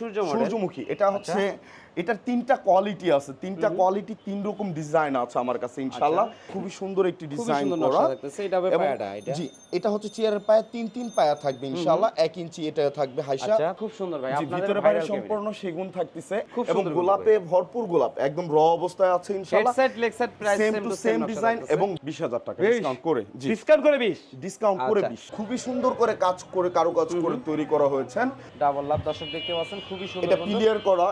সূর্যমুখী। এটা হচ্ছে এটার তিনটা কোয়ালিটি আছে তিনটা কোয়ালিটি তিন রকম ডিজাইন আছে আমার কাছে ইনশাআল্লাহ। খুবই সুন্দর একটি ডিজাইন করা। এটা জি এটা হচ্ছে চেয়ারের পায়ে তিন তিন পায়া থাকবে ইনশাআল্লাহ এক ইঞ্চি এটা থাকবে হাইসা। আচ্ছা খুব সুন্দর ভাই ভিতরে বাইরে সম্পূর্ণ সেগুন থাকতেছে এবং গোলাপে ভরপুর গোলাপ একদম র অবস্থায় আছে ইনশাআল্লাহ। Side leg side price same to same design এবং 20000 টাকা ডিসকাউন্ট করে জি। ডিসকাউন্ট করে 20 ডিসকাউন্ট করে আচ্ছা। 20 খুবই সুন্দর করে কাজ করে কারুকাজ করে তৈরি করা হয়েছে। ডাবল লাভ দর্শক দেখতে পাচ্ছেন খুবই সুন্দর এটা পিলিয়ার করা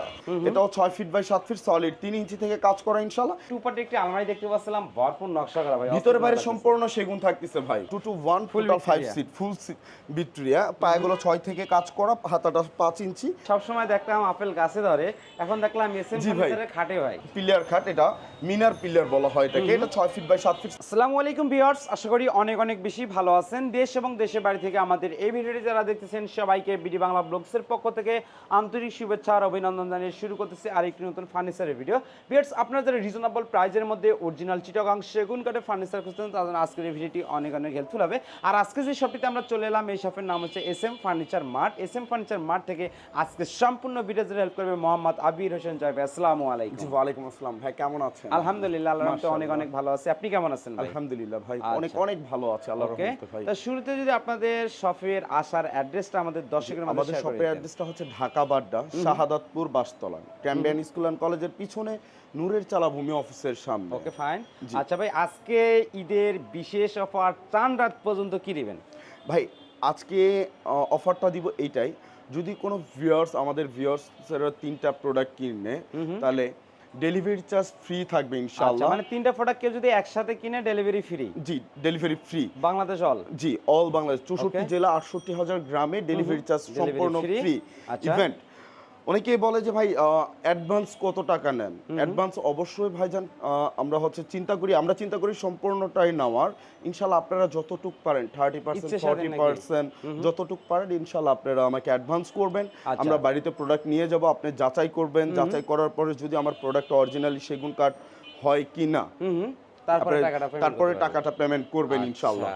এটাও 6 feet by 7 feet solid 3 inch থেকে কাজ করা একটি আলমারি দেখতে পাচ্ছিলাম ভরপুর নকশা করা ভাই ভিতরে বাইরে সম্পূর্ণ সেগুন থাকতেছে ভাই। 2 to 1 full Victoria। 5 seat full পায়গুলো 6 থেকে কাজ করা হাতাটা 5 ইঞ্চি। সব সময় দেখতাম আপেল গাছে ধরে এখন দেখলাম এসএম খাটে ভাই। পিলিয়ার খাট এটা মিনার পিলিয়ার বলা হয় এটাকে। এটা 6 ফিট বাই 7 ফিট আসসালামু আলাইকুম ভিউয়ার্স আশা করি অনেক অনেক বেশি ভালো আছেন। দেশ এবং দেশের বাড়ি থেকে আমাদের এই ভিডিওটি যারা দেখতেছেন সবাইকে বিডি বাংলা ব্লগসের পক্ষ থেকে আন্তরিক শুভেচ্ছা আর অভিনন্দন জানিয়ে শুরু করতেছি আরেকটি নতুন ফার্নিচারের ভিডিও ভিউয়ার্স আপনারা যারা রিজনেবল প্রাইজের মধ্যে অরিজিনাল চিটাগাং সেগুন কাঠের ফার্নিচার খুঁজতেন তাদের আজকের এই ভিডিওটি অনেক অনেক হেল্পফুল হবে। আর আজকে যে শপটিতে আমরা চলে এলাম এই শপের নাম হচ্ছে S M furniture mart S M furniture mart থেকে আজকে সম্পূর্ণ ভিডিও হেল্প করবে মোহাম্মদ আবির হোসেন জয় ভাই। আসসালামু আলাইকুম। ওয়ালাইকুম আসসালাম। ভাই কেমন আছেন? আলহামদুলিল্লাহ আল্লাহর রহমতে অনেক অনেক ভালো আছে। আপনি কেমন আছেন ভাই? আলহামদুলিল্লাহ ভাই আচ্ছা। অনেক অনেক ভালো আছে আল্লাহর রহমতে ভাই। তা শুরুতে যদি আপনাদের শপের আসার অ্যাড্রেসটা আমাদের দর্শকের মধ্যে আমাদের শপের অ্যাড্রেসটা হচ্ছে Dhaka Badda Shahadatpur Bashtola Cambrian school and কলেজের পিছনে নূরের চালা ভূমি অফিসের সামনে ওকে ফাইন আচ্ছা ভাই আজকে ঈদের বিশেষ অফার চান রাত পর্যন্ত কি দিবেন? ভাই আজকে অফারটা দিব এইটাই। যদি কোনো ভিউয়ার্স আমাদের ভিউয়ার্সের তিনটা প্রোডাক্ট কিনে তাহলে ডেলিভারি চার্জ ফ্রি থাকবে আচ্ছা ইনশাআল্লাহ। মানে তিনটা প্রোডাক্ট কেউ যদি একসাথে কিনে ডেলিভারি ফ্রি জি ডেলিভারি ফ্রি বাংলাদেশ অল জি অল বাংলাদেশ। চৌষট্টি. জেলা আটষট্টি হাজার গ্রামে ডেলিভারি চার্জ সম্পূর্ণ ফ্রি আচ্ছা। ইভেন্ট অনেকেই বলে যে ভাই অ্যাডভান্স কত টাকা নেন? অ্যাডভান্স অবশ্যই ভাইজান আমরা হচ্ছে চিন্তা করি আমরা চিন্তা করি সম্পূর্ণটাই নেওয়ার। ইনশাল্লাহ আপনারা যতটুক পারেন থার্টি পার্সেন্ট ফর্টি? পার্সেন্ট যতটুক পারেন ইনশাল্লাহ আপনারা আমাকে অ্যাডভান্স করবেন। আচ্ছা। আমরা বাড়িতে প্রোডাক্ট নিয়ে যাব আপনি যাচাই করবেন। যাচাই করার পরে যদি আমার প্রোডাক্ট অরিজিনালি সেগুন কাঠ হয় কি না তারপরে টাকাটা তারপরে টাকাটা পেমেন্ট করবেন ইনশাল্লাহ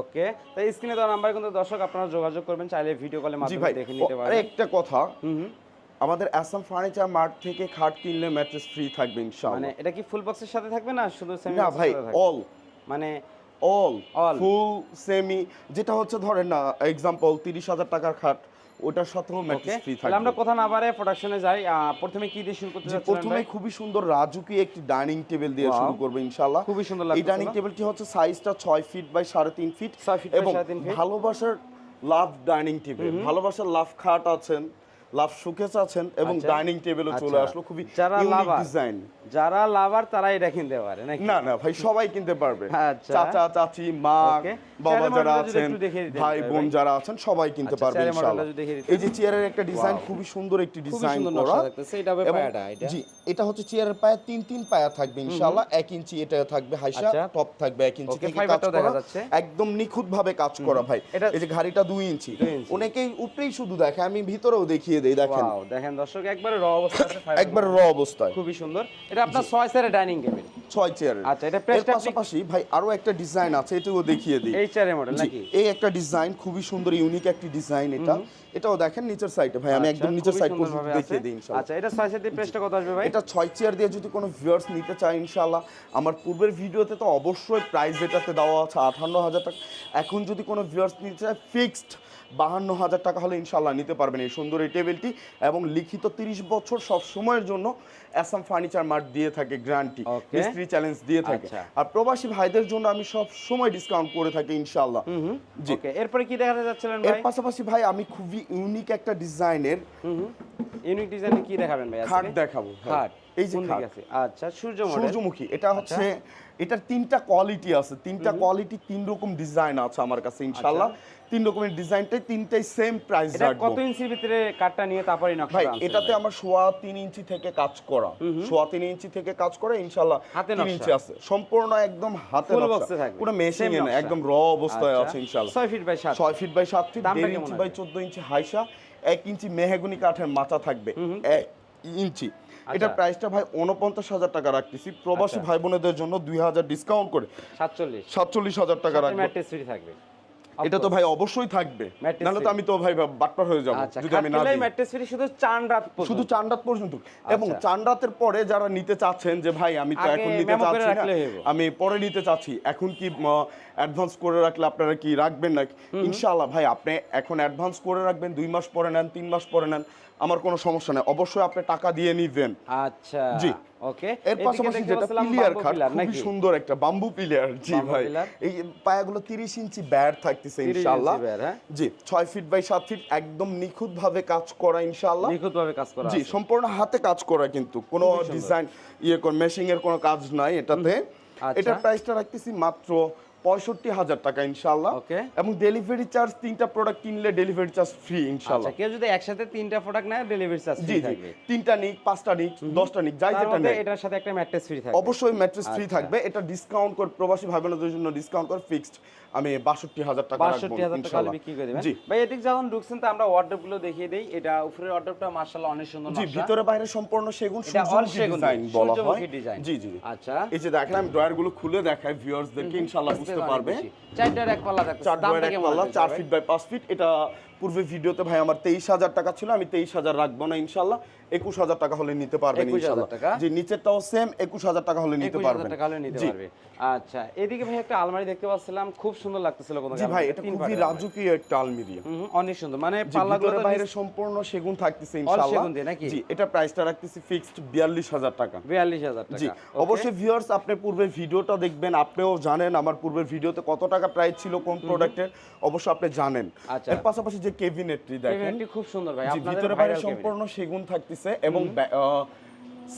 ওকে। তাই স্ক্রিনে দেওয়া নাম্বার কিন্তু দর্শক আপনারা যোগাযোগ করবেন চাইলে ভিডিও কলের জি মাধ্যমে দেখে নিতে ও, পারবেন একটা কথা আমাদের অ্যাসাম ফার্নিচার মার্ট থেকে খাট কিনলে ম্যাট্রেস ফ্রি থাকবে ইনশাআল্লাহ। মানে এটা কি ফুল বক্সের সাথে থাকবে না শুধু সেমি না ভাই অল মানে অল. ফুল সেমি যেটা হচ্ছে ধরেন না এক্সাম্পল তিরিশ হাজার টাকার খাট ওটার সাথেও ম্যাট্রেস ফ্রি তাহলে আমরা কথা না বাড়ে প্রোডাকশনে যাই। প্রথমে কি দিয়ে শুরু করতে জি, যাচ্ছেন প্রথমে খুবই সুন্দর রাজুকি একটি ডাইনিং টেবিল দিয়ে. শুরু করব ইনশাআল্লাহ। খুবই সুন্দর এই ডাইনিং টেবিলটি হচ্ছে সাইজটা ছয় ফিট বাই সাড়ে তিন ফিট এবং ভালোবাসার লাভ ডাইনিং টেবিল ভালোবাসার লাভ খাট আছেন। লাভ শোকেস আছেন এবং আচ্ছা। ডাইনিং টেবিলও চলে আচ্ছা। আসলো। খুবই যারা lover, ডিজাইন যারা লাভার তারা এটা কিনতে পারে নাকি? না না ভাই সবাই কিনতে পারবে। আচ্ছা। চাচা চাচি মা বাবা যারা আছেন ভাই বোন যারা আছেন সবাই কিনতে পারবে ইনশাআল্লাহ। এই যে চেয়ারের একটা ডিজাইন খুবই সুন্দর একটি ডিজাইন করা। এটা হবে পায়াটা এটা। জি এটা হচ্ছে চেয়ারের পায়ে তিন তিন পায়া থাকবে ইনশাআল্লাহ। এক ইঞ্চি এটা থাকবে হাইসা। টপ থাকবে এক ইঞ্চি থেকে কাজ দেখা করা। যাচ্ছে। একদম নিখুঁত ভাবে কাজ করা ভাই। এটা- এই যে ঘাড়িটা দুই ইঞ্চি। অনেকেই উপরেই শুধু দেখে আমি ভিতরেও দেখিয়ে দেই দেখেন। ওয়াও দেখেন দর্শক একবারে র অবস্থা আছে fiber র অবস্থায়। খুবই সুন্দর। এটা আপনার ছয় সেটের ডাইনিং টেবিল ছয় চেয়ারের আচ্ছা, এটা প্রেসটা পাশাপাশি ভাই আরও একটা ডিজাইন আছে এটাও দেখিয়ে দিই। এই চেয়ারের মডেল নাকি? এই একটা ডিজাইন খুবই সুন্দর ইউনিক একটি ডিজাইন এটা। এটাও দেখেন নিচের সাইডে ভাই আমি আচ্ছা, একদম নিচের সাইড পর্যন্ত দেখিয়ে দিই ইনশাআল্লাহ আচ্ছা এটা ছয় সেটের প্রেসটা কত আসবে ভাই? এটা ছয় চেয়ার দিয়ে যদি কোনো ভিউয়ার্স নিতে চায় ইনশাআল্লাহ আমার পূর্বের ভিডিওতে তো অবশ্যই প্রাইস যেটাতে দেওয়া আছে আঠান্ন হাজার টাকা। এখন যদি কোনো ভিউয়ার্স নিতে চায় ফিক্সড বাহান্ন হাজার টাকা হলে ইনশাআল্লাহ নিতে পারবেন এই সুন্দর এই টেবিলটি এবং লিখিত তিরিশ বছর সব সময়ের জন্য অ্যাসাম ফার্নিচার মার্ট দিয়ে থাকে Okay. মিস্ত্রি চ্যালেঞ্জ দিয়ে থাকে। আচ্ছা। আর প্রবাসী ভাইদের জন্য আমি সব সময় ডিসকাউন্ট করে থাকি ইনশাআল্লাহ। জি। এরপরে কি দেখাতে যাচ্ছিলেন এর পাশাপাশি ভাই আমি খুবই ইউনিক একটা ডিজাইনের ইউনিক ডিজাইনে কি দেখাবেন ভাই খাট দেখাবো। খাট। এই যে আচ্ছা সূর্য সূর্যমুখী। এটা হচ্ছে এটার তিনটা কোয়ালিটি আছে। তিনটা কোয়ালিটি তিন রকম ডিজাইন আছে আমার কাছে ইনশাআল্লাহ। তিন রকমের ডিজাইনটাই তিনটাই সেম প্রাইস এটা কত ইঞ্চির ভিতরে কাঠটা নিয়ে তারপরে নকশা ভাই এটাতে আমার সোয়া তিন ইঞ্চি থেকে কাজ করা। সোয়া তিন ইঞ্চি থেকে কাজ করা ইনশাআল্লাহ হাতে। ইঞ্চি আছে। সম্পূর্ণ একদম হাতে নকশা। box এ থাকবে। পুরো মেশিং Same না একদম র অবস্থায় আছে ইনশাআল্লাহ। ছয় ফিট বাই সাত। ছয় ফিট বাই সাত ফিট দামটা দেড় ইঞ্চি বাই চোদ্দ ইঞ্চি হাইসা এক ইঞ্চি মেহগুনি কাঠের মাথা থাকবে। এক ইঞ্চি। এটার প্রাইসটা ভাই উনপঞ্চাশ হাজার টাকা রাখতেছি। প্রবাসী আচ্ছা। ভাই বোনেদের জন্য দুই হাজার ডিসকাউন্ট করে। সাতচল্লিশ। সাতচল্লিশ হাজার টাকা রাখব। থাকবে। এটা তো ভাই অবশ্যই থাকবে। নাহলে তো আমি তো ভাই বাটপার হয়ে যাব। আচ্ছা যদি আমি না দিই। ম্যাট্রেস ফ্রি শুধু চান রাত পর্যন্ত। শুধু চান রাত পর্যন্ত। এবং আচ্ছা। চান রাতের পরে যারা নিতে চাচ্ছেন যে ভাই আমি তো এখন নিতে চাচ্ছি না। আমি পরে নিতে চাচ্ছি। এখন কি অ্যাডভান্স করে রাখলে আপনারা কি রাখবেন নাকি? ইনশাআল্লাহ ভাই আপনি এখন অ্যাডভান্স করে রাখবেন। দুই মাস পরে নেন তিন মাস পরে নেন। আমার কোনো সমস্যা নেই। অবশ্যই আপনি টাকা দিয়ে নিবেন। আচ্ছা। জি। ওকে এর পাশাপাশি যেটা পিলিয়ার খাট খুবই সুন্দর একটা বাম্বু পিলিয়ার জি ভাই। এই পায়াগুলো 30 ইঞ্চি থাকতেছে ইনশাআল্লাহ। হ্যাঁ? জি 6 ফিট বাই 7 ফিট একদম নিখুঁত ভাবে কাজ করা ইনশাআল্লাহ। নিখুঁত ভাবে কাজ করা জি সম্পূর্ণ হাতে কাজ করা কিন্তু। কোনো ডিজাইন ইয়ে কোন মেশিং এর কোনো কাজ নাই এটাতে। এটা প্রাইস প্রাইসটা রাখতেছি মাত্র পঁয়ষট্টি হাজার টাকা ইনশাল্লাহ ওকে। এবং ডেলিভারি চার্জ তিনটা প্রোডাক্ট কিনলে ডেলিভারি চার্জ ফ্রি ইনশাল্লাহ কেউ যদি একসাথে তিনটা প্রোডাক্ট নেয় ডেলিভারি চার্জ জি ফ্রি জি। থাকবে। তিনটা নিক পাঁচটা নিক দশটা নিক যাই যেটা নেয় এটার সাথে একটা ম্যাট্রেস ফ্রি থাকবে। অবশ্যই ম্যাট্রেস ফ্রি আচ্ছা। থাকবে। এটা ডিসকাউন্ট করে প্রবাসী ভাই বোনদের জন্য ডিসকাউন্ট করে ফিক্সড আমি বাষট্টি হাজার টাকা বাষট্টি হাজার টাকা বিক্রি করে দেবেন। ভাই এদিক যখন ঢুকছেন তো আমরা ওয়ার্ডরোবগুলো দেখিয়ে দেই। এটা উপরের ওয়ার্ডরোবটা মাশাআল্লাহ অনেক সুন্দর জি ভিতরে বাইরে সম্পূর্ণ সেগুন সূর্যমুখী সেগুন ডিজাইন বলা হয়। জি জি। আচ্ছা। এই যে দেখেন আমি ড্রয়ারগুলো খুলে দেখাই ভিউয়ার্সদেরকে ইনশাআল্লাহ বুঝতে পারবে। চার ড্রয়ার এক পাল্লা দেখো চার ড্রয়ার এক পাল্লা আসবে চার ফিট বাই পাঁচ ফিট এটা পূর্বে ভিডিওতে ভাই আমার তেইশ হাজার টাকা ছিল আমি তেইশ হাজার রাখব না ইনশাল্লাহ। একুশ হাজার টাকা হলে নিতে পারবেন 21,000 ইনশাল্লাহ। টাকা? জি নিচেরটাও সেম একুশ হাজার টাকা হলে নিতে পারবেন। টাকা হলে নিতে পারবে। আচ্ছা এদিকে ভাই একটা আলমারি দেখতে পাচ্ছিলাম খুব সুন্দর লাগতেছিল কোনো জি ভাই এটা খুবই রাজকীয় একটা আলমিরিয়া অনেক সুন্দর। মানে জি, পাল্লাগুলো ভিতরে তো বাইরে সম্পূর্ণ সেগুন থাকতেছে ইনশাআল্লাহ সেগুন দিয়ে নাকি? জি এটা প্রাইসটা রাখতেছি ফিক্সড বিয়াল্লিশ হাজার টাকা। বিয়াল্লিশ হাজার টাকা। জি অবশ্যই ভিউয়ার্স আপনি পূর্বের ভিডিওটা দেখবেন আপনিও জানেন আমার পূর্বের ভিডিওতে কত টাকা প্রাইস ছিল কোন প্রোডাক্টের অবশ্যই আপনি জানেন। আচ্ছা। এর পাশাপাশি যে কেবিনেটটি দেখেন খুব সুন্দর ভাই আপনাদের ভিতরে বাইরে সম্পূর্ণ সেগুন থাকতেছে এবং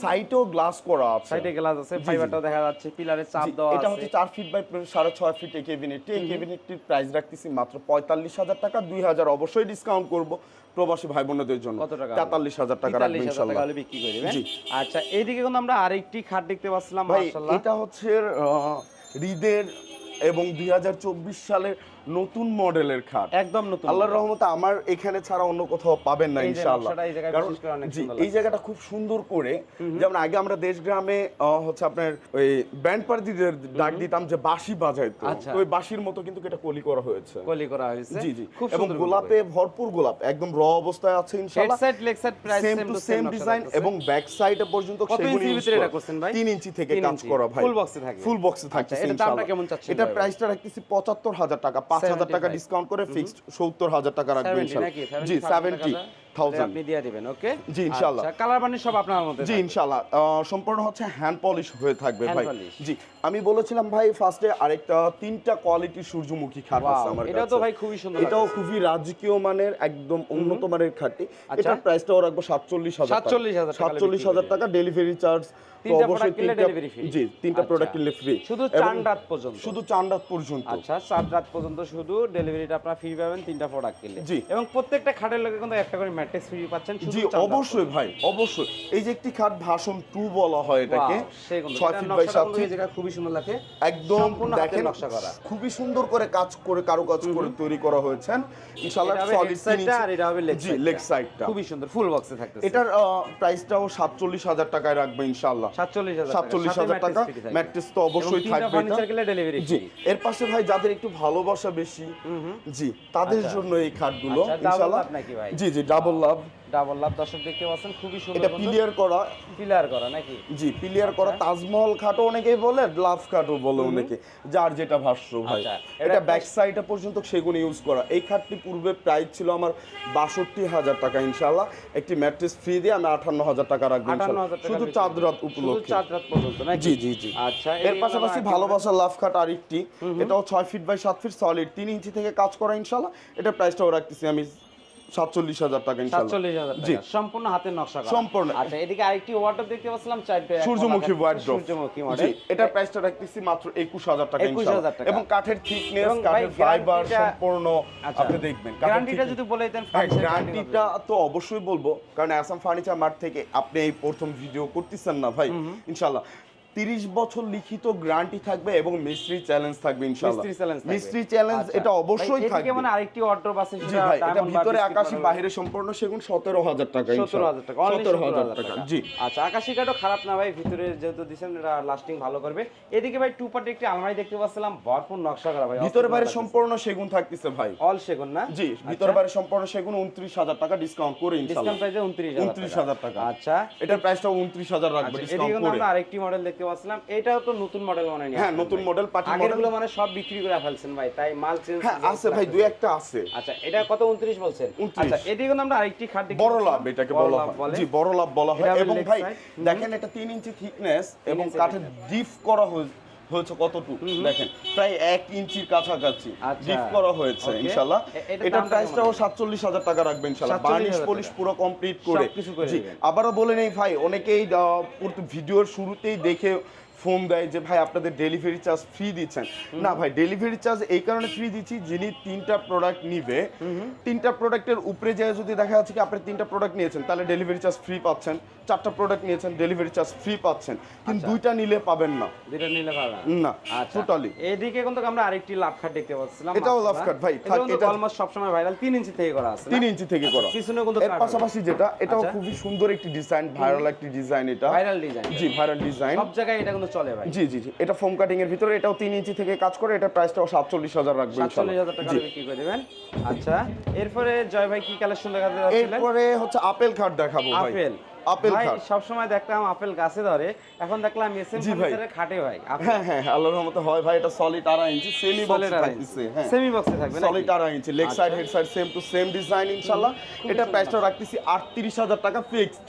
সাইটেও গ্লাস করা আছে। সাইডে গ্লাস আছে ফাইবারটাও দেখা যাচ্ছে পিলারে চাপ দেওয়া এটা হচ্ছে চার ফিট বাই সাড়ে ছয় ফিট এই কেবিনেটটি এই কেবিনেটটির প্রাইস রাখতেছি মাত্র পঁয়তাল্লিশ হাজার টাকা দুই হাজার অবশ্যই ডিসকাউন্ট করব প্রবাসী ভাই বোনদের জন্য। কত টাকা? তেতাল্লিশ হাজার টাকা রাখব 43,000 টাকা বিক্রি করে দিবেন। আচ্ছা এইদিকে কিন্তু আমরা আরেকটি খাট দেখতে পাচ্ছিলাম ভাই মাশাআল্লাহ। এটা হচ্ছে হৃদের এবং দুই হাজার চব্বিশ সালের নতুন মডেলের খাট। একদম নতুন আল্লাহর রহমতে আমার এখানে ছাড়া অন্য কোথাও পাবেন না ইনশাআল্লাহ। কারণ এই জায়গাটা খুব সুন্দর করে যেমন আগে আমরা দেশ গ্রামে হচ্ছে আপনার ওই ব্যান্ড পার্টিদের ডাক দিতাম যে বাঁশি বাজাইতো। আচ্ছা। তো ওই বাঁশির মতো কিন্তু এটা কলি করা হয়েছে। কলি করা হয়েছে। জি জি। এবং গোলাপে ভরপুর গোলাপ একদম র অবস্থায় আছে ইনশাআল্লাহ। Side leg side price same to same design এবং ব্যাক সাইডে পর্যন্ত সেগুন ভিতরে এটা করছেন ভাই? তিন ইঞ্চি থেকে কাজ করা ভাই। Box এ থাকবে? ফুল বক্সে থাকছে এটার দামটা কেমন চাচ্ছেন এটা প্রাইসটা রাখতেছি পঁচাত্তর হাজার টাকা পাঁচ হাজার টাকা ডিসকাউন্ট করে ফিক্সড সত্তর হাজার টাকা রাখবেন 70 ইনশাআল্লাহ জি সেভেন্টি থাউজেন্ড। আপনি দিয়ে দিবেন ওকে জি, ইনশাআল্লাহ। কালার বানি সব আপনার মধ্যে জি ইনশাআল্লাহ। সম্পূর্ণ হচ্ছে হ্যান্ড পলিশ হয়ে থাকবে ভাই। জি আমি বলেছিলাম ভাই ফার্স্টে আরেকটা তিনটা কোয়ালিটির সূর্যমুখী খাট আছে আমার এটাও তো ভাই খুবই সুন্দর এটাও খুবই রাজকীয় মানের একদম উন্নত মানের খাটটি। আচ্ছা। এটার প্রাইসটাও রাখব সাতচল্লিশ হাজার 47,000 টাকা সাতচল্লিশ হাজার টাকা ডেলিভারি চার্জ তিনটা product কিনলে delivery free? জি তিনটা আচ্ছা। প্রোডাক্ট কিনলে ফ্রি শুধু চান রাত পর্যন্ত। শুধু রাত পর্যন্ত। আচ্ছা রাত পর্যন্ত শুধু ডেলিভারিটা আপনারা ফ্রি পাবেন তিনটা প্রোডাক্ট কিনলে। জি। এবং প্রত্যেকটা খাটের লোকে কিন্তু একটা করে ফ্রি পাচ্ছেন জি অবশ্যই ভাই অবশ্যই। এই যে একটি খাট ভাষণ টু বলা হয় এটাকে। ছয় ফিট বাই সাত ফিট জায়গায় খুবই সুন্দর লাগে। একদম দেখেন নকশা করা। খুবই সুন্দর করে কাজ করে কারও কাজ করে তৈরি করা হয়েছে ইনশাআল্লাহ টা আর এটা হবে জি লেগ সাইডটা খুবই সুন্দর ফুল বক্সে থাকতেছে। এটার প্রাইসটাও সাতচল্লিশ হাজার টাকায় রাখবে ইনশাআল্লাহ। 47000 সাতচল্লিশ হাজার টাকা। ম্যাট্রেস তো অবশ্যই থাকবে ফার্নিচার এটা। ডেলিভারি জি এর পাশে ভাই যাদের একটু ভালোবাসা বেশি জি তাদের জন্য এই খাটগুলো আচ্ছা, ইনশাআল্লাহ? জি জি ডাবল লাভ ডাবল লাভ দর্শক দেখতে পাচ্ছেন খুবই সুন্দর এটা পিলিয়ার করা। পিলার করা নাকি? জি পিলিয়ার করা আচ্ছা। তাজমহল খাটও অনেকেই বলে গ্লাভ খাটও বলে অনেকে যার যেটা ভাষ্য ভাই। আচ্ছা, এটা এটা ব্যাক সাইডে পর্যন্ত সেগুন ইউজ করা। এই খাটটি পূর্বে প্রাইস ছিল আমার বাষট্টি হাজার টাকা ইনশাল্লাহ একটি ম্যাট্রেস ফ্রি দিয়ে আমি আটান্ন হাজার টাকা রাখব। শুধু চাঁদ রাত শুধু উপলক্ষে চার রাত পর্যন্ত নাকি? জি জি জি। আচ্ছা এর পাশাপাশি ভালোবাসার লাভ খাট আরেকটি। এটাও ছয় ফিট বাই সাত ফিট সলিড তিন ইঞ্চি থেকে কাজ করা ইনশাল্লাহ এটার প্রাইসটাও রাখতেছি আমি সাতচল্লিশ হাজার টাকা সম্পূর্ণ হাতের নকশা সম্পূর্ণ। আচ্ছা এদিকে আরেকটি দেখতে পাচ্ছিলাম সূর্যমুখী সূর্যমুখী এটা প্রাইসটা রাখতেছি মাত্র একুশ হাজার টাকা এবং কাঠের থিকনেস কাঠের ফাইবার সম্পূর্ণ আচ্ছা, আপনি দেখবেন। গ্যারান্টিটা যদি বলে দেন গ্যারান্টিটা তো অবশ্যই বলব। কারণ আসাম ফার্নিচার মার্ট থেকে আপনি এই প্রথম ভিডিও করতেছেন না ভাই? ইনশাল্লাহ 30 বছর লিখিত গ্যারান্টি থাকবে এবং মিস্ট্রি চ্যালেঞ্জ থাকবে ইনশাআল্লাহ। মিস্ট্রি চ্যালেঞ্জ এটা অবশ্যই থাকবে। এটা মানে আরেকটি অর্ডার আছে সেটা ভাই এটা ভিতরে আকাশি বাইরে সম্পূর্ণ সেগুন 17000 টাকা ইনশাআল্লাহ। 17000 টাকা 17000 টাকা জি। আচ্ছা আকাশি কাঠও খারাপ না ভাই ভিতরে যেহেতু দিবেন এটা লাস্টিং ভালো করবে। এদিকে ভাই টু পার্ট একটি আলমারি দেখতে পাচ্ছিলাম ভরপুর নকশা করা ভাই আচ্ছা। ভিতরে বাইরে সম্পূর্ণ সেগুন থাকতেছে ভাই। অল সেগুন না? জি ভিতরে বাইরে সম্পূর্ণ সেগুন 29000 টাকা ডিসকাউন্ট করে ইনশাআল্লাহ। ডিসকাউন্ট প্রাইসে 29000 টাকা। আচ্ছা। এটার প্রাইসটা 29000 রাখবে আচ্ছা, ডিসকাউন্ট করে এদিকে আমরা আরেকটি মডেল দেখতে পাচ্ছিলাম এটাও তো নতুন মডেল মনে নেই হ্যাঁ নতুন মডেল পার্টি মডেলগুলো মানে সব বিক্রি করে ফেলছেন ভাই তাই মাল চেঞ্জ হ্যাঁ আছে ভাই দুই একটা আছে। আচ্ছা এটা কত 29 বলছেন? 29 আচ্ছা এদিকে কিন্তু আমরা আরেকটি খাট দেখি বড় লাভ এটাকে বলা হয়। জি বড় লাভ বলা হয়। এবং ভাই দেখেন এটা তিন ইঞ্চি থিকনেস এবং কাঠের ডিপ করা হয়ে- হয়েছে কতটুকু? দেখেন প্রায় এক ইঞ্চির কাছাকাছি আচ্ছা। ডিপ করা হয়েছে ইনশাল্লাহ এটার প্রাইসটাও সাতচল্লিশ হাজার টাকা রাখবে ইনশাল্লাহ 47,000 বার্নিশ পলিশ পুরো কমপ্লিট করে। আবারও বলে নেই ভাই অনেকেই ভিডিওর শুরুতেই দেখে ফোন দেয় যে ভাই আপনাদের ডেলিভারি চার্জ ফ্রি দিচ্ছেন। না ভাই ডেলিভারি চার্জ এই কারণে ফ্রি দিচ্ছি যিনি তিনটা প্রোডাক্ট নিবে। তিনটা প্রোডাক্টের উপরে যায় যদি দেখা যাচ্ছে কি আপনি তিনটা প্রোডাক্ট নিয়েছেন তাহলে ডেলিভারি চার্জ ফ্রি পাচ্ছেন। চারটা প্রোডাক্ট নিয়েছেন ডেলিভারি চার্জ ফ্রি পাচ্ছেন। কিন্তু দুইটা নিলে পাবেন না। দুইটা নিলে পাবেন না। আচ্ছা। টোটালি এদিকে কিন্তু আমরা আরেকটি লাভ খাট দেখতে পাচ্ছিলাম এটাও লাভ খাট ভাই, এটা অলমোস্ট সবসময় ভাইরাল 3 ইঞ্চি থেকে করা আছে না? তিন ইঞ্চি থেকে করা। পিছনে কিন্তু এর পাশাপাশি যেটা এটাও আচ্ছা। খুবই সুন্দর একটি ডিজাইন ভাইরাল একটি ডিজাইন এটা। ভাইরাল ডিজাইন জি ভাইরাল ডিজাইন সব জায়গায় এটা কিন্তু চলে ভাই। জি জি জি। এটা ফোম কাটিং এর ভিতরে এটাও তিন ইঞ্চি থেকে কাজ করে এটা প্রাইসটাও সাতচল্লিশ হাজার রাখবে সাতচল্লিশ হাজার টাকা বিক্রি করে দেবেন। আচ্ছা এরপরে জয় ভাই কি কালেকশন দেখাতে যাচ্ছিলেন? এরপরে হচ্ছে আপেল খাট দেখাবো ভাই। আপেল। আপেল ভাই খাট। সবসময় দেখতাম আপেল গাছে ধরে। এখন দেখলাম এসএম ফার্নিচারে খাটে ভাই হ্যাঁ হ্যাঁ হ্যাঁ, আল্লাহর রহমতে হয় ভাই এটা সলিড আড়াই ইঞ্চি সেমি বক্স থাকছে হ্যাঁ। সেমি বক্সে থাকবে সলিড আড়াই inch leg side head side same to same design ইনশাআল্লাহ। এটা প্রাইসটা রাখতেছি আটত্রিশ হাজার টাকা ফিক্সড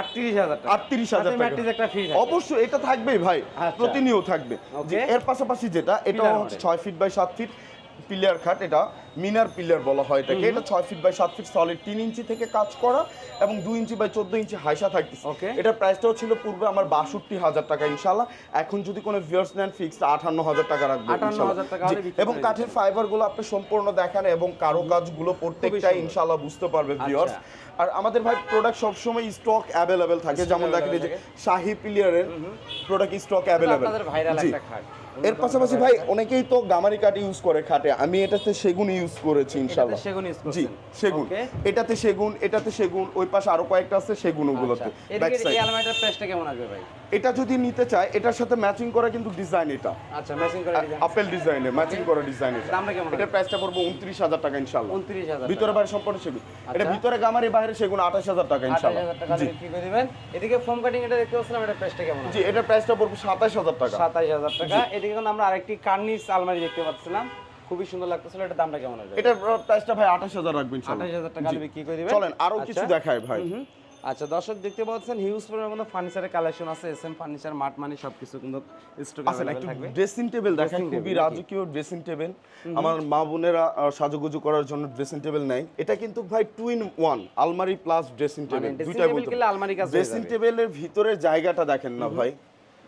আটত্রিশ হাজার টাকা। আটত্রিশ হাজার সাথে টাকা। ম্যাট্রিক্স একটা ফ্রি অবশ্যই এটা থাকবেই ভাই আচ্ছা। প্রতিনিয়ত থাকবে। এর পাশাপাশি যেটা এটা হচ্ছে model। ছয় ফিট বাই সাত ফিট পিলার খাট এটা মিনার পিলার বলা হয় এটাকে। এটা ছয় ফিট বাই সাত ফিট সলিড তিন ইঞ্চি থেকে কাজ করা এবং দুই ইঞ্চি বাই চোদ্দ ইঞ্চি হাইসা থাকতেছে। Okay. এটার প্রাইসটাও ছিল পূর্বে আমার বাষট্টি হাজার টাকা ইনশাল্লাহ এখন যদি কোনো ভিউয়ার্স নেন ফিক্সড আটান্ন হাজার টাকা রাখবে 58,000 ইনশাল্লাহ। টাকা জি, হলে বিক্রি এবং কাঠের ফাইবারগুলো আপনি সম্পূর্ণ দেখান এবং কারও কাজগুলো প্রত্যেকটাই। ইনশাল্লাহ বুঝতে পারবে আচ্ছা। ভিউয়ার্স আর আমাদের ভাই প্রোডাক্ট সবসময় স্টক অ্যাভেলেবেল থাকে। যেমন দেখেন এই যে শাহি পিলিয়ারের প্রোডাক্ট স্টক অ্যাভেলেবেল খাট। এর পাশাপাশি ভাই অনেকেই তো গামারি কাঠ ইউজ করে খাটে। আমি এটাতে সেগুন ইউজ করেছি ইনশাআল্লাহ সেগুন ইউজ জি সেগুন। এটাতে সেগুন এটাতে সেগুন ওই পাশে আরও কয়েকটা আছে সেগুন ওগুলোতে আচ্ছা। এই আলমারিটার প্রাইসটা কেমন আসবে ভাই? এটা যদি নিতে চায় এটার সাথে ম্যাচিং করা কিন্তু ডিজাইন এটা। আচ্ছা ম্যাচিং করে ডিজাইন আপেল ডিজাইনে ম্যাচিং করা ডিজাইন এটা। দামটা কেমন এটার প্রাইসটা পড়বে উনত্রিশ হাজার টাকা ইনশাআল্লাহ। 29000 ভিতরে বাইরে সম্পূর্ণ সেগুন। এটা আচ্ছা। ভিতরে গামারি বাইরে সেগুন আঠাশ হাজার টাকা ইনশাআল্লাহ। 28000 টাকা বিক্রি করে দিবেন? এদিকে ফোম কাটিং এটা দেখতে পাচ্ছিলাম এটা প্রাইসটা কেমন জি এটার প্রাইসটা পড়বে সাতাশ হাজার টাকা। সাতাইশ হাজার টাকা। এদিকে কিন্তু আমরা আরেকটি কার্নিস আলমারি দেখতে পাচ্ছিলাম। খুবই সুন্দর লাগতেছিল এটা দামটা কেমন হবে? এটার প্রাইসটা ভাই আঠাশ হাজার রাখবেন ইনশাআল্লাহ। আঠাশ হাজার টাকা জি। বিক্রি করে দিবেন। চলেন আরও আচ্ছা। কিছু দেখায় ভাই হুম। আচ্ছা দর্শক দেখতে পাচ্ছেন হিউজ পরিমাণের মধ্যে ফার্নিচারের কালেকশন আছে এস এম ফার্নিচার মাঠ মানে সবকিছু কিন্তু স্টক আছে একটু থাকবে। ড্রেসিং টেবিল দেখেন খুবই রাজকীয় ড্রেসিং টেবিল আমার মা বোনেরা সাজুগুজু করার জন্য ড্রেসিং টেবিল নাই এটা কিন্তু ভাই টু ইন ওয়ান আলমারি প্লাস ড্রেসিং টেবিল দুইটা ড্রেসিং টেবিলের ভিতরের জায়গাটা দেখেন না ভাই।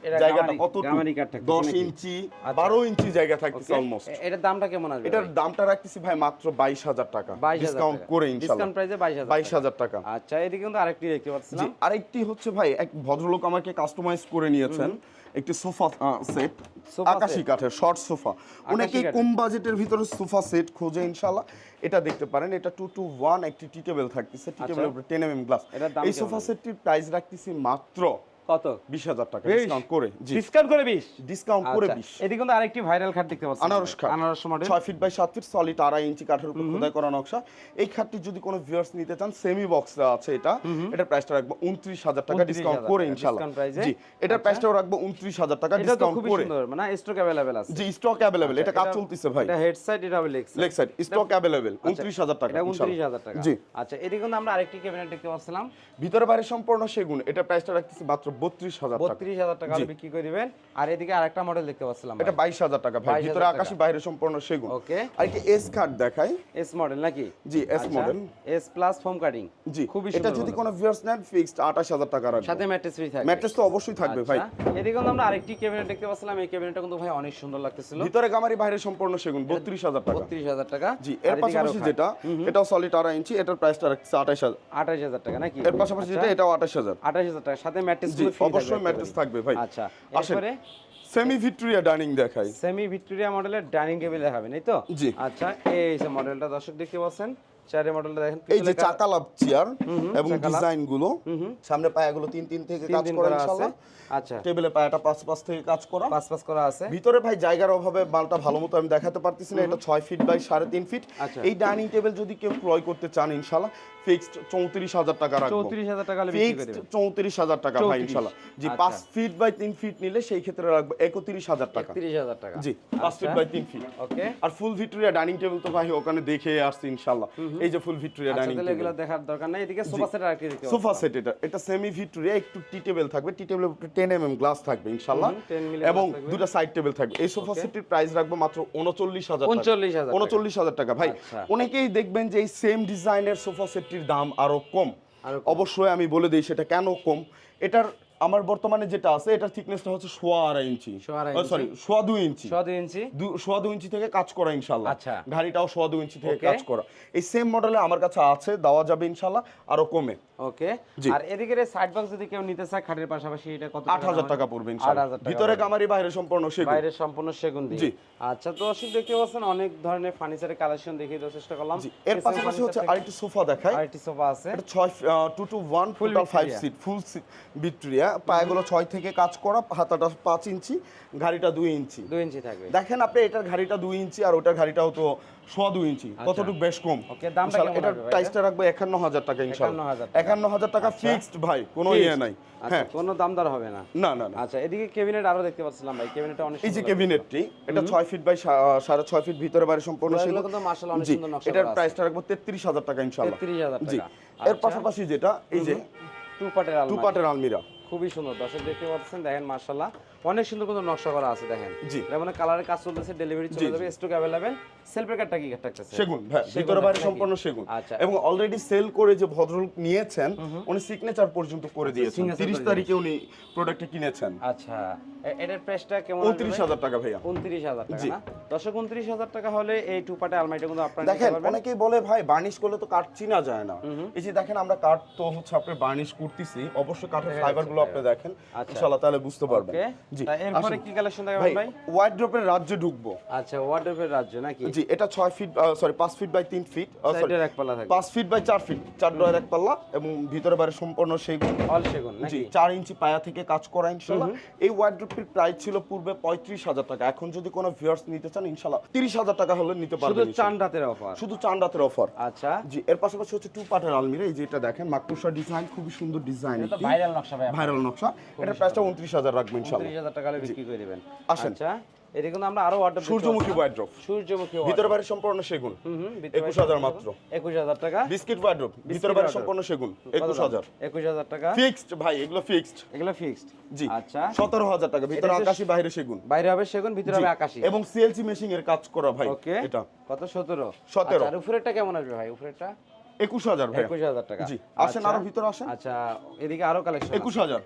জায়গাটা গামারি- কত গামারি কাঠ থাকতেছে দশ নাকি? ইঞ্চি। বারো ইঞ্চি জায়গা থাকতেছে অলমোস্ট এটার দামটা কেমন আসবে এটার দামটা রাখতেছি ভাই মাত্র বাইশ হাজার টাকা। ডিসকাউন্ট করে ইনশাল্লাহ। ডিসকাউন্ট প্রাইসে বাইশ হাজার বাইশ হাজার টাকা। আচ্ছা এদিকে কিন্তু আরেকটি দেখতে পাচ্ছিলাম। আরেকটি হচ্ছে ভাই এক ভদ্রলোক আমাকে কাস্টমাইজ করে নিয়েছেন। একটি সোফা সেট আকাশি কাঠের শর্ট সোফা। অনেকেই কম বাজেটের ভিতরে সোফা সেট খোঁজে ইনশাল্লাহ। এটা দেখতে পারেন এটা টু টু ওয়ান একটি টি টেবিল থাকতেছে। টি টেবিলের উপরে টেন এম গ্লাস এই সোফা? সেটটির প্রাইস রাখতেছি মাত্র কত? বিশ হাজার টাকা ডিসকাউন্ট করে জি। ডিসকাউন্ট করে বিশ? ডিসকাউন্ট করে আচ্ছা, বিশ। এদিকে কিন্তু আরেকটি ভাইরাল খাট দেখতে পাচ্ছি আনারস খাট। আনারস মডেল ছয় ফিট বাই সাত ফিট সলিড আড়াই ইঞ্চি কাঠের উপর খোদাই করা নকশা। এই খাটটি যদি কোনো ভিউয়ার্স নিতে চান সেমি বক্স আছে এটা। এটার প্রাইসটা রাখব উনত্রিশ হাজার টাকা ডিসকাউন্ট করে এ? জি এটার আচ্ছা। প্রাইসটাও রাখব উনত্রিশ হাজার টাকা এটা তো ডিসকাউন্ট করে। সুন্দর মানে স্টক অ্যাভেলেবেল আছে। জি স্টক অ্যাভেলেবেল এটা কাজ চলতেছে ভাই। এটা হেড সাইড এটা হবে লেগ লেগ সাইড স্টক উনত্রিশ হাজার টাকা এটা ইনশাল্লাহ। উনত্রিশ হাজার টাকা। জি। আচ্ছা এদিকে কিন্তু আমরা আরেকটি ক্যাবিনেট দেখতে পাচ্ছিলাম। ভিতরে বাইরে সম্পূর্ণ সেগুন এটা প্রাইসটা রাখতেছি মাত্র বত্রিশ হাজার টাকা। বত্রিশ হাজার টাকা বিক্রি করে দিবেন আর এদিকে আরেকটা মডেল দেখতে পাচ্ছিলাম এটা বাইশ হাজার টাকা ভাই ভিতরে আকাশি বাইরে সম্পূর্ণ সেগুন। ওকে। আর কি এস কার্ড দেখাই। এস মডেল নাকি? জি S model S plus foam cutting জি খুবই এটা যদি কোনো ভিউয়ার্স নেন ফিক্সড আঠাশ হাজার টাকা রাখব। সাথে ম্যাট্রেস ফ্রি থাকবে। ম্যাট্রেস তো অবশ্যই থাকবে ভাই। আচ্ছা, এদিকে আমরা আরেকটি ক্যাবিনেট দেখতে পাচ্ছিলাম। এই ক্যাবিনেটটা কিন্তু ভাই অনেক সুন্দর লাগতেছিল। ভিতরে গামারি বাইরে সম্পূর্ণ সেগুন। বত্রিশ হাজার টাকা। বত্রিশ হাজার টাকা। জি এর পাশাপাশি যেটা এটাও সলিড আড়াই ইঞ্চি এটার প্রাইসটা রাখছে আঠাশ হাজার। আঠাশ হাজার টাকা নাকি? এর পাশাপাশি যেটা এটাও আঠাশ হাজার। আঠাশ হাজার টাকা। সাথে ম্যাট্রেস অবশ্যই ম্যাট্রেস থাকবে ভাই। আচ্ছা আসেন। সেমি ভিক্টোরিয়া ডাইনিং দেখাই। সেমি ভিক্টোরিয়া মডেলের ডাইনিং টেবিল দেখাবেন এই তো? জি। আচ্ছা এই যে মডেলটা দর্শক দেখতে পাচ্ছেন চেয়ারের মডেলটা দেখেন এই যে চাকা লাভ চেয়ার এবং ডিজাইনগুলো সামনে পায়াগুলো তিন তিন থেকে কাজ করা ইনশাআল্লাহ আচ্ছা। টেবিলে পায়াটা পাঁচ পাঁচ থেকে কাজ করা। পাঁচ পাঁচ করা আছে। ভিতরে ভাই জায়গার অভাবে মালটা ভালো মতো আমি দেখাতে পারতেছি না এটা ছয় ফিট বাই সাড়ে তিন ফিট আচ্ছা। এই ডাইনিং টেবিল যদি কেউ ক্রয় করতে চান ইনশাল্লাহ ফিক্সড চৌত্রিশ হাজার টাকা রাখব। চৌত্রিশ হাজার টাকা ফিক্সড চৌত্রিশ হাজার টাকা ভাই 34 ইনশাল্লাহ। জি আচ্ছা। পাঁচ ফিট বাই তিন ফিট নিলে সেই ক্ষেত্রে রাখব একত্রিশ হাজার টাকা। তিরিশ হাজার টাকা। জি পাঁচ ফিট বাই তিন ফিট ওকে আর ফুল ভিক্টোরিয়া ডাইনিং টেবিল তো ভাই ওখানে দেখে আসছি ইনশাল্লাহ। এই যে ফুল ভিক্টোরিয়া ডাইনিং টেবিল এগুলো দেখার দরকার নাই। এদিকে সোফা সেট আরেকটি দেখতে সোফা সেট এটা। এটা সেমি ভিক্টোরিয়া একটু টি টেবিল থাকবে। টি টেবিলের উপরে টেন এম এম গ্লাস থাকবে 10 mm এবং দুটো সাইড টেবিল থাকবে। এই সোফা সেটটির প্রাইস রাখব মাত্র উনচল্লিশ হাজার উনচল্লিশ হাজার টাকা। উনচল্লিশ হাজার টাকা। ভাই আচ্ছা। অনেকেই দেখবেন যে এই সেম ডিজাইনের সোফা সেটটির দাম আরও কম। আরও অবশ্যই আমি বলে দিই সেটা কেন কম? এটার আমার বর্তমানে যেটা আছে এটার থিকনেসটা হচ্ছে সোয়া আড়াই ইঞ্চি। সোয়া। সরি সোয়া দুই ইঞ্চি। ছ দুই ইঞ্চি? সোয়া দু ইঞ্চি থেকে কাজ করা ইনশাল্লাহ আচ্ছা। গাড়িটাও সোয়া দু ইঞ্চি থেকে কাজ করা। এই সেম মডেলে আমার কাছে আছে দেওয়া যাবে ইনশাল্লাহ আরও কমে। ওকে আর এদিকে সাইড বক্স যদি কেউ নিতে চায় খাটের পাশাপাশি এটা কত আট হাজার টাকা পড়বে টাকা ভিতরে কামারি বাইরে সম্পূর্ণ সেগুন। বাইরে সম্পূর্ণ সেগুন দিয়ে। জি। আচ্ছা তো দর্শক দেখতে পাচ্ছেন অনেক ধরনের ফার্নিচারের কালেকশন দেখিয়ে দেওয়ার চেষ্টা করলাম। এর পাশাপাশি হচ্ছে আরেকটি সোফা দেখাই। আরেকটি সোফা আছে। এটা ছয় two two one Full total five Victoria। Seat full Victoria পায়াগুলো ছয় থেকে কাজ করা হাতাটা পাঁচ ইঞ্চি গাড়িটা দুই ইঞ্চি। দুই ইঞ্চি থাকবে। দেখেন আপনি এটার গাড়িটা দুই ইঞ্চি আর ওটার গাড়িটাও তো সোয়া দুই ইঞ্চি কতটুকু বেশ কম। দামটা প্রাইসটা রাখব একান্ন হাজার টাকা ইনশাল্লাহ। 51,000 একান্ন হাজার টাকা ফিক্সড ভাই কোনো ইয়ে নাই। আচ্ছা হ্যাঁ। কোনো দাম দর হবে না। না না আচ্ছা এদিকে কেবিনেট আরও দেখতে পাচ্ছিলাম ভাই কেবিনেটটা অনেক এই যে এটা ছয় ফিট বাই সা- সাড়ে ছয় ফিট ভিতরে বাইরে সম্পূর্ণ সেগুলো। কিন্তু মাশাআল্লাহ অনেক সুন্দর নকশা এটার প্রাইসটা রাখব তেত্রিশ হাজার টাকা ইনশাল্লাহ 33,000 জি টাকা। এর আচ্ছা। পাশাপাশি যেটা এই যে টু টু আলমিরা। খুবই সুন্দর। দর্শক দেখতে পাচ্ছেন দেখেন মাশাআল্লাহ। অনেক সুন্দর সুন্দর নকশা করা আছে দেখেন। জি। যেমন কালারের কাজ চলতেছে ডেলিভারি চলে যাবে স্টক অ্যাভেলেবেল সেলফের কার্ডটা কি থাকতেছে? সেগুন হ্যাঁ ভিতরে বাইরে সম্পূর্ণ সেগুন। আচ্ছা। এবং অলরেডি সেল করে যে ভদ্রলোক নিয়েছেন উনি সিগনেচার পর্যন্ত করে দিয়েছেন। signature তিরিশ করে তারিখে উনি প্রোডাক্টটা কিনেছেন। আচ্ছা এটার প্রাইসটা কেমন উনত্রিশ হাজার টাকা ভাইয়া। উনত্রিশ হাজার টাকা না? দর্শক উনত্রিশ হাজার টাকা হলে এই টু পার্টের আলমারিটা কিন্তু আপনারা দেখেন অনেকেই বলে ভাই বার্নিশ করলে তো কাঠ চিনা যায় না। এই যে দেখেন আমরা কাঠ তো হচ্ছে আপনি বার্নিশ করতেছি। অবশ্যই কাঠের ফাইবারগুলো আপনি দেখেন। আচ্ছা। ইনশাআল্লাহ তাহলে বুঝতে পারবেন। জি এরপরে কি কালেকশন দেখাবেন ভাই ভাই? রাজ্যে ঢুকবো। আচ্ছা ওয়ার্ডরোবের রাজ্য নাকি? জি এটা ছয় ফিট সরি পাঁচ ফিট বাই তিন ফিট সাইডের এক পাল্লা থাকবে। পাঁচ ফিট বাই চার ফিট চার ডয়ের এক পাল্লা এবং ভিতরে বাইরে সম্পূর্ণ সেগুন। অল সেগুন জি নাকি? ইঞ্চি পায়া থেকে কাজ করা ইনশাল্লাহ এই ওয়ার্ড্রোপটির প্রাইস ছিল পূর্বে পঁয়ত্রিশ হাজার টাকা। এখন যদি কোনো ভিউয়ার্স নিতে চান ইনশাল্লাহ তিরিশ হাজার টাকা হলে নিতে শুধু চান রাতের অফার শুধু চান রাতের অফার আচ্ছা। জি এর পাশাপাশি হচ্ছে টু পার্টের আলমিরা। এই যে এটা দেখেন মাকটুসা ডিজাইন খুবই সুন্দর ডিজাইন ভাইরাল নকশা ভাই ভাইরাল নকশা। এটার প্রাইসটা উনত্রিশ হাজার রাখবেন ইনশাল্লাহ উনত্রিশ হাজার টাকা হলে বিক্রি করে দিবেন। আচ্ছা এটা কিন্তু আমরা আরও অর্ডার সূর্যমুখী ওয়ার্ড্রোপ সূর্যমুখী ভিতরে বাইরে সম্পূর্ণ সেগুন। একুশ হাজার মাত্র। একুশ হাজার টাকা। বিস্কিট ওয়ার্ড্রোপ ভিতরে বাইরে সম্পূর্ণ সেগুন। একুশ হাজার। একুশ হাজার টাকা? ফিক্সড ভাই এগুলো ফিক্সড। এগুলো ফিক্সড। জি। আচ্ছা। সতেরো হাজার টাকা। ভিতরে আকাশি বাইরে সেগুন। বাইরে হবে সেগুন ভিতরে হবে আকাশি। এবং সিএলসি মেশিং এর কাজ করা ভাই ওকে। এটা। কত? সতেরো। 17 আর উপরেরটা কেমন আসবে ভাই উপরেরটা? একুশ হাজার একুশ হাজার টাকা। জি আসেন আচ্ছা। আরও ভিতরে আসেন। আচ্ছা এদিকে আরও কালেকশন একুশ হাজার।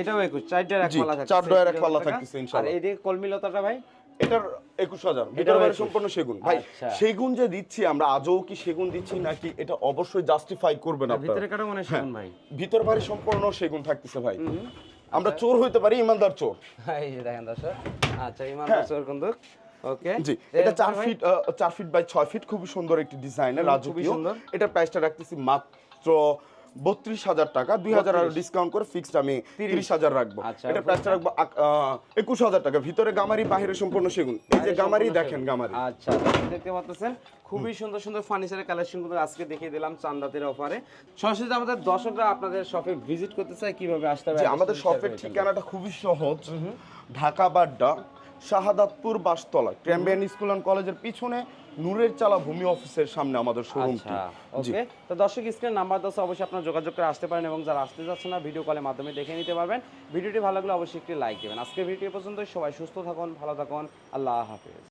এটাও একুশ এক পাল্লা চার ডয়ের এক পাল্লা। থাকতেছে আর ইনশাআল্লাহ। কলমিলতাটা ভাই? এটার একুশ হাজার বাইরে সম্পূর্ণ সেগুন। ভাই আচ্ছা। সেগুন যে দিচ্ছি আমরা আজও কি সেগুন দিচ্ছি নাকি এটা অবশ্যই জাস্টিফাই করবেন আপনারা? ভিতরে কাটা মনে হয় সেগুন ভাই। ভিতর বাইরে সম্পূর্ণ সেগুন থাকতেছে ভাই। আমরা চোর হইতে পারি ইমানদার চোর। এই যে দেখেন দর্শক। আচ্ছা ইমান হ্যাঁ। দর্শক কিন্তু ওকে জি এটা চার ফিট আহ, ফিট বাই ছয় ফিট খুবই সুন্দর একটি ডিজাইনের রাজকীয় সুন্দর। প্রাইসটা রাখতেছি মাত্র বত্রিশ হাজার টাকা দুই হাজার ডিসকাউন্ট করে ফিক্সড আমি তিরিশ। হাজার রাখব। এটা প্রাইসটা রাখব একুশ হাজার টাকা। ভিতরে গামারি বাহিরে সম্পূর্ণ সেগুন। এই যে গামারি দেখেন গামারি। আচ্ছা দেখতে পাচ্ছেন? খুবই সুন্দর সুন্দর ফার্নিচারের কালেকশন আজকে দেখিয়ে দিলাম চান্দাতের অফারে সরাসরি আমাদের দর্শকরা আপনাদের শপে ভিজিট করতে চায় কীভাবে আসতে হবে আমাদের শপের। ঠিকানাটা খুবই সহজ। Dhaka Badda Shahadatpur Bastola Cambrian school and কলেজের পিছনে নূরের চালা ভূমি অফিসের সামনে আমাদের শোরুমটি আচ্ছা ওকে তো দর্শক স্ক্রিন নাম্বার দশ অবশ্যই আপনারা যোগাযোগ করে আসতে পারেন এবং যারা আসতে যাচ্ছে না ভিডিও কলের মাধ্যমে দেখে নিতে পারবেন। ভিডিওটি ভালো লাগলে অবশ্যই একটি লাইক দেবেন। আজকের ভিডিও পর্যন্ত সবাই সুস্থ থাকুন ভালো থাকুন। আল্লাহ হাফিজ।